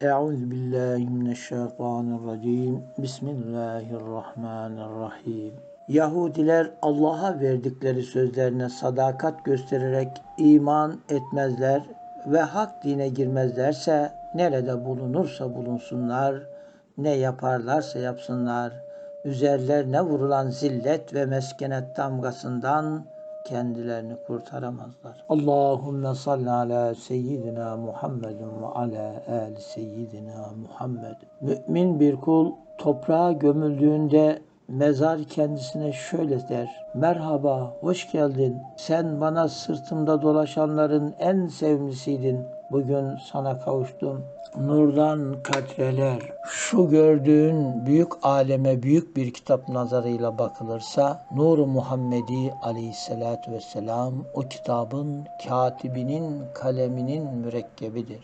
Euzu billahi mineşşeytanirracim. Bismillahirrahmanirrahim. Yahudiler Allah'a verdikleri sözlerine sadakat göstererek iman etmezler ve hak dine girmezlerse nerede bulunursa bulunsunlar, ne yaparlarsa yapsınlar, üzerlerine vurulan zillet ve meskenet damgasından kendilerini kurtaramazlar. Allahümme salli ala seyyidina Muhammedin ve ala ali seyyidina Muhammed. Mümin bir kul toprağa gömüldüğünde mezar kendisine şöyle der. Merhaba, hoş geldin. Sen bana sırtımda dolaşanların en sevimlisiydin. Bugün sana kavuştum. Nurdan katreler. Şu gördüğün büyük aleme büyük bir kitap nazarıyla bakılırsa Nur-u Muhammedi aleyhissalatü vesselam o kitabın katibinin kaleminin mürekkebidir.